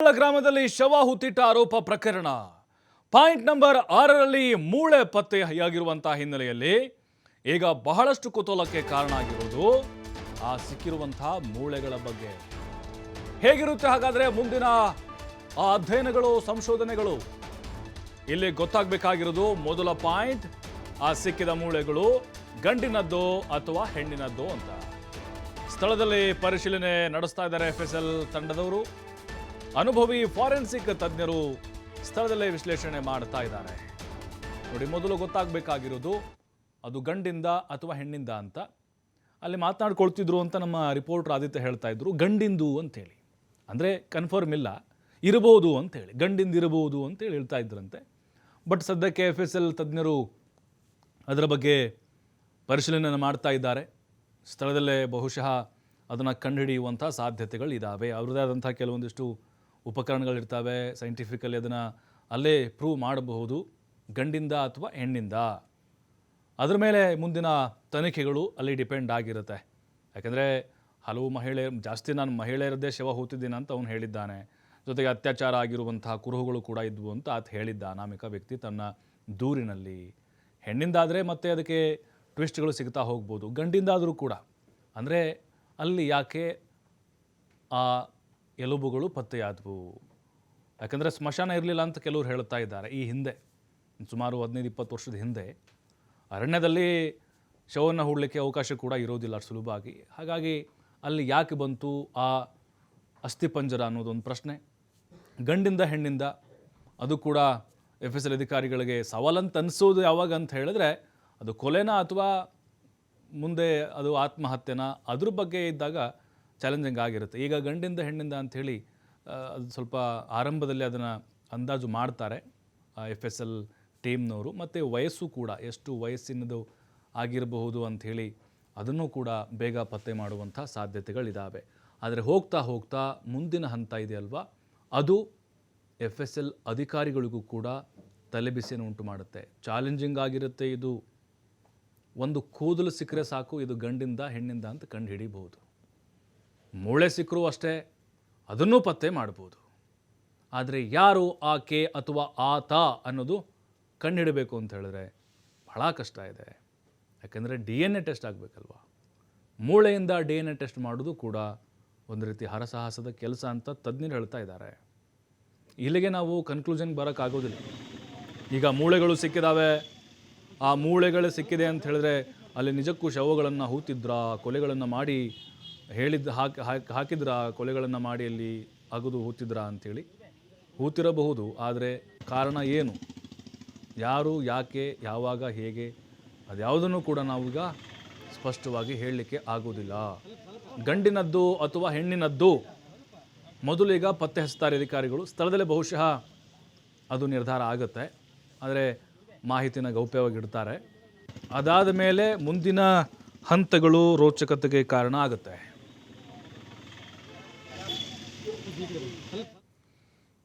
ಗ್ರಾಮದಲ್ಲಿ ಶವ ಹುತ್ತಿಟ್ಟ ಆರೋಪ ಪ್ರಕರಣ. ಪಾಯಿಂಟ್ ನಂಬರ್ ಆರರಲ್ಲಿ ಮೂಳೆ ಪತ್ತೆಯಾಗಿರುವಂತಹ ಹಿನ್ನೆಲೆಯಲ್ಲಿ ಈಗ ಬಹಳಷ್ಟು ಕುತೂಹಲಕ್ಕೆ ಕಾರಣ ಆಗಿರುವುದು ಆ ಸಿಕ್ಕಿರುವಂತಹ ಮೂಳೆಗಳ ಬಗ್ಗೆ. ಹೇಗಿರುತ್ತೆ ಹಾಗಾದ್ರೆ ಮುಂದಿನ ಆ ಅಧ್ಯಯನಗಳು, ಸಂಶೋಧನೆಗಳು? ಇಲ್ಲಿ ಗೊತ್ತಾಗಬೇಕಾಗಿರೋದು ಮೊದಲ ಪಾಯಿಂಟ್, ಆ ಸಿಕ್ಕಿದ ಮೂಳೆಗಳು ಗಂಡಿನದ್ದು ಅಥವಾ ಹೆಣ್ಣಿನದ್ದು ಅಂತ. ಸ್ಥಳದಲ್ಲಿ ಪರಿಶೀಲನೆ ನಡೆಸ್ತಾ ಇದ್ದಾರೆ ಎಫ್ ತಂಡದವರು. ಅನುಭವಿ ಫಾರೆನ್ಸಿಕ್ ತಜ್ಞರು ಸ್ಥಳದಲ್ಲೇ ವಿಶ್ಲೇಷಣೆ ಮಾಡ್ತಾ ಇದ್ದಾರೆ. ನೋಡಿ, ಮೊದಲು ಗೊತ್ತಾಗಬೇಕಾಗಿರೋದು, ಅದು ಗಂಡಿಂದ ಅಥವಾ ಹೆಣ್ಣಿಂದ ಅಂತ. ಅಲ್ಲಿ ಮಾತನಾಡ್ಕೊಳ್ತಿದ್ರು ಅಂತ ನಮ್ಮ ರಿಪೋರ್ಟರ್ ಆದಿತ್ಯ ಹೇಳ್ತಾ ಇದ್ರು, ಗಂಡಿಂದು ಅಂತೇಳಿ ಅಂದರೆ ಕನ್ಫರ್ಮ್ ಇಲ್ಲ, ಇರಬಹುದು ಅಂತೇಳಿ ಗಂಡಿಂದ ಇರಬಹುದು ಅಂತೇಳಿ ಹೇಳ್ತಾ ಇದ್ರಂತೆ. ಬಟ್ ಸದ್ಯಕ್ಕೆ ಎಫ್ ಎಸ್ ಎಲ್ ತಜ್ಞರು ಅದರ ಬಗ್ಗೆ ಪರಿಶೀಲನೆ ಮಾಡ್ತಾ ಇದ್ದಾರೆ. ಸ್ಥಳದಲ್ಲೇ ಬಹುಶಃ ಅದನ್ನು ಕಂಡುಹಿಡಿಯುವಂಥ ಸಾಧ್ಯತೆಗಳು ಇದ್ದಾವೆ ಅವ್ರದ್ದೇ ಆದಂಥ ಕೆಲವೊಂದಿಷ್ಟು ಉಪಕರಣಗಳಿರ್ತವೆ ಸೈಂಟಿಫಿಕಲಿ ಅದನ್ನು ಅಲ್ಲೇ ಪ್ರೂವ್ ಮಾಡಬಹುದು, ಗಂಡಿಂದ ಅಥವಾ ಹೆಣ್ಣಿಂದ. ಅದ್ರ ಮೇಲೆ ಮುಂದಿನ ತನಿಖೆಗಳು ಅಲ್ಲಿ ಡಿಪೆಂಡ್ ಆಗಿರುತ್ತೆ. ಯಾಕೆಂದರೆ ಹಲವು ಮಹಿಳೆಯರು ಜಾಸ್ತಿ ನಾನು ಮಹಿಳೆಯರದ್ದೇ ಶವ ಹೂತಿದ್ದೀನಿ ಅಂತ ಅವನು ಹೇಳಿದ್ದಾನೆ. ಜೊತೆಗೆ ಅತ್ಯಾಚಾರ ಆಗಿರುವಂತಹ ಕುರುಹುಗಳು ಕೂಡ ಇದ್ವು ಅಂತ ಆತ ಹೇಳಿದ್ದ ಅನಾಮಿಕ ವ್ಯಕ್ತಿ ತನ್ನ ದೂರಿನಲ್ಲಿ. ಹೆಣ್ಣಿಂದಾದರೆ ಮತ್ತೆ ಅದಕ್ಕೆ ಟ್ವಿಸ್ಟ್ಗಳು ಸಿಗ್ತಾ ಹೋಗ್ಬೋದು, ಗಂಡಿಂದಾದರೂ ಕೂಡ. ಅಂದರೆ ಅಲ್ಲಿ ಯಾಕೆ ಆ ಎಲುಬುಗಳು ಪತ್ತೆಯಾದವು. ಯಾಕಂದರೆ ಸ್ಮಶಾನ ಇರಲಿಲ್ಲ ಅಂತ ಕೆಲವರು ಹೇಳ್ತಾ ಇದ್ದಾರೆ ಈ ಹಿಂದೆ, ಸುಮಾರು ಹದಿನೈದು, ಇಪ್ಪತ್ತು ವರ್ಷದ ಹಿಂದೆ. ಅರಣ್ಯದಲ್ಲಿ ಶವವನ್ನು ಹೂಡಲಿಕ್ಕೆ ಅವಕಾಶ ಕೂಡ ಇರೋದಿಲ್ಲ ಸುಲಭವಾಗಿ. ಹಾಗಾಗಿ ಅಲ್ಲಿ ಯಾಕೆ ಬಂತು, ಆ ಅಸ್ಥಿಪಂಜರ ಅನ್ನೋದೊಂದು ಪ್ರಶ್ನೆ. ಗಂಡಿಂದ ಹೆಣ್ಣಿಂದ, ಅದು ಕೂಡ ಎಫ್ ಎಸ್ ಎಲ್ ಅಧಿಕಾರಿಗಳಿಗೆ ಸವಾಲಂತ ಅನಿಸೋದು ಯಾವಾಗ ಅಂತ ಹೇಳಿದ್ರೆ, ಅದು ಕೊಲೆನಾ ಅಥವಾ ಮುಂದೆ ಅದು ಆತ್ಮಹತ್ಯೆನ, ಅದ್ರ ಬಗ್ಗೆ ಇದ್ದಾಗ ಚಾಲೆಂಜಿಂಗ್ ಆಗಿರುತ್ತೆ. ಈಗ ಗಂಡಿಂದ ಹೆಣ್ಣಿಂದ ಅಂಥೇಳಿ ಅದು ಸ್ವಲ್ಪ ಆರಂಭದಲ್ಲಿ ಅದನ್ನು ಅಂದಾಜು ಮಾಡ್ತಾರೆ ಎಫ್ ಎಸ್ ಎಲ್ ಟೀಮ್ನವರು ಮತ್ತು ವಯಸ್ಸು ಕೂಡ, ಎಷ್ಟು ವಯಸ್ಸಿನದು ಆಗಿರಬಹುದು ಅಂಥೇಳಿ ಅದನ್ನು ಕೂಡ ಬೇಗ ಪತ್ತೆ ಮಾಡುವಂಥ ಸಾಧ್ಯತೆಗಳಿದ್ದಾವೆ ಆದರೆ ಹೋಗ್ತಾ ಹೋಗ್ತಾ ಮುಂದಿನ ಹಂತ ಇದೆಯಲ್ವಾ ಅದು ಎಫ್ ಎಸ್ ಎಲ್ ಅಧಿಕಾರಿಗಳಿಗೂ ಕೂಡ ತಲೆಬಿಸಿಯನ್ನು ಉಂಟು ಮಾಡುತ್ತೆ. ಚಾಲೆಂಜಿಂಗ್ ಆಗಿರುತ್ತೆ ಇದು. ಒಂದು ಕೂದಲು ಸಿಕ್ಕರೆ ಸಾಕು, ಇದು ಗಂಡಿಂದ ಹೆಣ್ಣಿಂದ ಅಂತ ಕಂಡು ಹಿಡಿಬಹುದು. ಮೂಳೆ ಸಿಕ್ಕರೂ ಅಷ್ಟೇ, ಅದನ್ನೂ ಪತ್ತೆ ಮಾಡ್ಬೋದು. ಆದರೆ ಯಾರು ಆಕೆ ಅಥವಾ ಆತ ಅನ್ನೋದು ಕಂಡುಹಿಡಬೇಕು ಅಂತ ಹೇಳಿದ್ರೆ ಬಹಳ ಕಷ್ಟ ಇದೆ. ಯಾಕೆಂದರೆ ಡಿ ಎನ್ ಎ ಟೆಸ್ಟ್ ಆಗಬೇಕಲ್ವಾ? ಮೂಳೆಯಿಂದ ಡಿ ಎನ್ ಎ ಟೆಸ್ಟ್ ಮಾಡೋದು ಕೂಡ ಒಂದು ರೀತಿ ಹರಸಾಹಸದ ಕೆಲಸ ಅಂತ ತಜ್ಞರು ಹೇಳ್ತಾ ಇದ್ದಾರೆ. ಇಲ್ಲಿಗೆ ನಾವು ಕನ್ಕ್ಲೂಷನ್ಗೆ ಬರೋಕ್ಕಾಗೋದಿಲ್ಲ ಈಗ ಮೂಳೆಗಳು ಸಿಕ್ಕಿದಾವೆ. ಆ ಮೂಳೆಗಳು ಸಿಕ್ಕಿದೆ ಅಂತ ಹೇಳಿದ್ರೆ ಅಲ್ಲಿ ನಿಜಕ್ಕೂ ಶವಗಳನ್ನು ಹೂತಿದ್ರಾ, ಕೊಲೆಗಳನ್ನು ಮಾಡಿ ಹೇಳಿದ್ದು ಹಾಕಿ ಹಾಕಿ ಹಾಕಿದ್ರ ಕೊಲೆಗಳನ್ನು ಮಾಡಿ ಅಲ್ಲಿ ಅಗದು ಹೂತಿದ್ರ ಅಂಥೇಳಿ ಹೂತಿರಬಹುದು, ಆದರೆ ಕಾರಣ ಏನು? ಯಾರು, ಯಾಕೆ, ಯಾವಾಗ, ಹೇಗೆ? ಅದ್ಯಾವುದನ್ನು ಕೂಡ ನಾವೀಗ ಸ್ಪಷ್ಟವಾಗಿ ಹೇಳಲಿಕ್ಕೆ ಆಗೋದಿಲ್ಲ ಗಂಡಿನದ್ದು ಅಥವಾ ಹೆಣ್ಣಿನದ್ದು ಮೊದಲೀಗ ಪತ್ತೆ ಹಚ್ತಾರೆ ಅಧಿಕಾರಿಗಳು. ಸ್ಥಳದಲ್ಲೇ ಬಹುಶಃ ಅದು ನಿರ್ಧಾರ ಆಗುತ್ತೆ. ಆದರೆ ಮಾಹಿತಿನ ಗೌಪ್ಯವಾಗಿಡ್ತಾರೆ ಅದಾದ ಮೇಲೆ ಮುಂದಿನ ಹಂತಗಳು ರೋಚಕತೆಗೆ ಕಾರಣ ಆಗುತ್ತೆ.